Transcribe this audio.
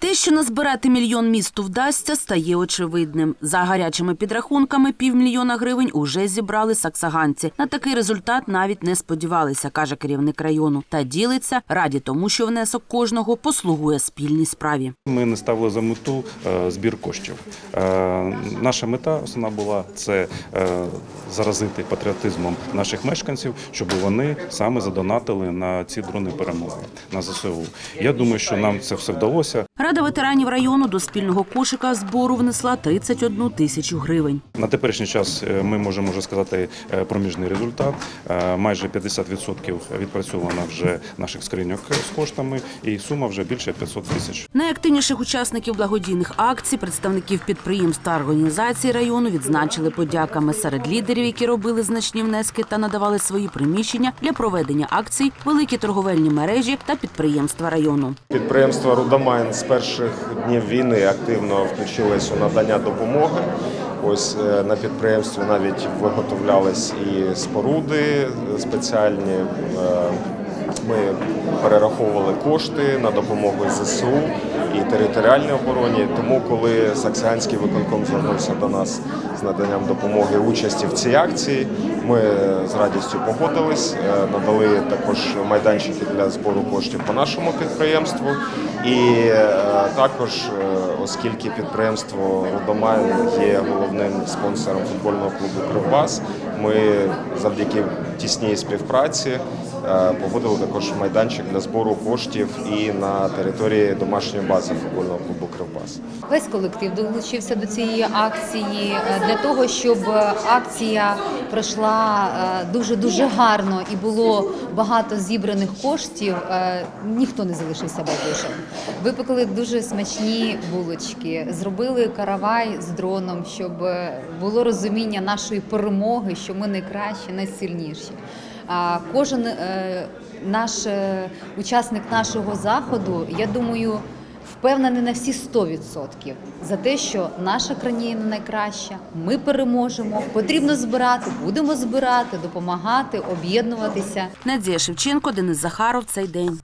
Те, що назбирати мільйон місту вдасться, стає очевидним. За гарячими підрахунками півмільйона гривень уже зібрали саксаганці. На такий результат навіть не сподівалися, каже керівник району. Та ділиться раді тому, що внесок кожного послугує спільній справі. Ми не ставили за мету е, збір коштів. Е, Наша мета основна була це е, заразити патріотизмом наших мешканців, щоб вони саме задонатили на ці дрони перемоги на ЗСУ. Я думаю, що нам це все вдалося. Рада ветеранів району до спільного кошика збору внесла 31 тисячу гривень. На теперішній час е, ми можемо вже сказати е, проміжний результат. Е, Майже 50% відпрацьовано вже наших скриньок з коштами, і сума вже більше 500 тисяч. Найактивніших учасників благодійних акцій, представників підприємств та організацій району відзначили подяками серед лідерів, які робили значні внески та надавали свої приміщення для проведення акцій, великі торговельні мережі та підприємства району. Підприємство Рудомайн з перших днів війни активно включились у надання допомоги. Ось е, на підприємстві навіть виготовлялись і споруди спеціальні. Ми перераховували кошти на допомогу ЗСУ і територіальній обороні. Тому, коли Саксіанський виконком звернувся до нас з наданням допомоги участі в цій акції, ми з радістю погодились, е, надали також майданчики для збору коштів по нашому підприємству. І е, також, е, оскільки підприємство Родомайн є головним спонсором футбольного клубу Кривбас, ми завдяки тісній співпраці погодили також майданчик для збору коштів і на території домашньої бази футбольного клубу Кривбас. Весь колектив долучився до цієї акції е, для того, щоб акція пройшла дуже дуже гарно і було багато зібраних коштів. е, Ніхто не залишився байдужим. Випекли дуже смачні булочки, зробили каравай з дроном, щоб е, було розуміння нашої перемоги, що ми найкращі, найсильніші. Кожен е, наш е, учасник нашого заходу, я думаю, впевнений на всі 100% за те, що наша країна найкраща, ми переможемо. Потрібно збирати, будемо збирати, допомагати, об'єднуватися. Надія Шевченко, Денис Захаров. Цей день.